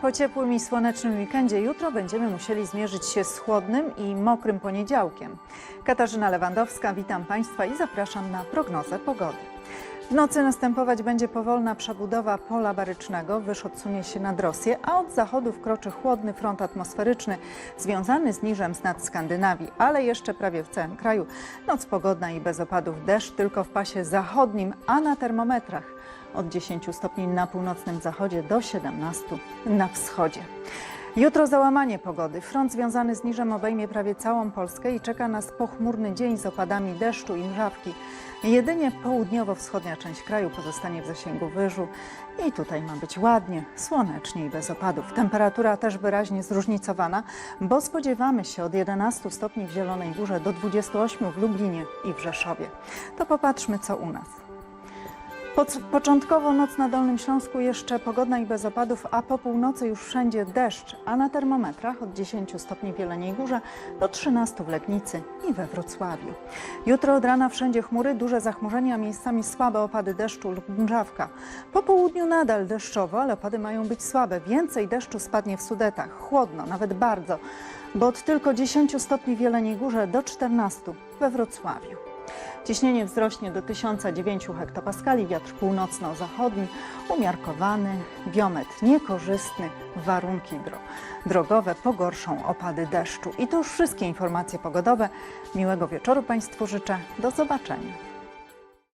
Po ciepłym i słonecznym weekendzie jutro będziemy musieli zmierzyć się z chłodnym i mokrym poniedziałkiem. Katarzyna Lewandowska, witam Państwa i zapraszam na prognozę pogody. W nocy następować będzie powolna przebudowa pola barycznego, wyż odsunie się nad Rosję, a od zachodu wkroczy chłodny front atmosferyczny związany z niżem z nad Skandynawii, ale jeszcze prawie w całym kraju. Noc pogodna i bez opadów deszcz tylko w pasie zachodnim, a na termometrach od 10 stopni na północnym zachodzie do 17 na wschodzie. Jutro załamanie pogody. Front związany z niżem obejmie prawie całą Polskę i czeka nas pochmurny dzień z opadami deszczu i mrzawki. Jedynie południowo-wschodnia część kraju pozostanie w zasięgu wyżu i tutaj ma być ładnie, słonecznie i bez opadów. Temperatura też wyraźnie zróżnicowana, bo spodziewamy się od 11 stopni w Zielonej Górze do 28 w Lublinie i w Rzeszowie. To popatrzmy co u nas. Poc- Początkowo noc na Dolnym Śląsku jeszcze pogodna i bez opadów, a po północy już wszędzie deszcz, a na termometrach od 10 stopni w Jeleniej Górze do 13 w Legnicy i we Wrocławiu. Jutro od rana wszędzie chmury, duże zachmurzenia, miejscami słabe opady deszczu lub mrzawka. Po południu nadal deszczowo, ale opady mają być słabe. Więcej deszczu spadnie w Sudetach, chłodno, nawet bardzo, bo od tylko 10 stopni w Jeleniej Górze do 14 we Wrocławiu. Ciśnienie wzrośnie do 1009 hektopaskali, wiatr północno-zachodni, umiarkowany, biometr niekorzystny, warunki dro drogowe pogorszą opady deszczu. I to już wszystkie informacje pogodowe. Miłego wieczoru Państwu życzę. Do zobaczenia.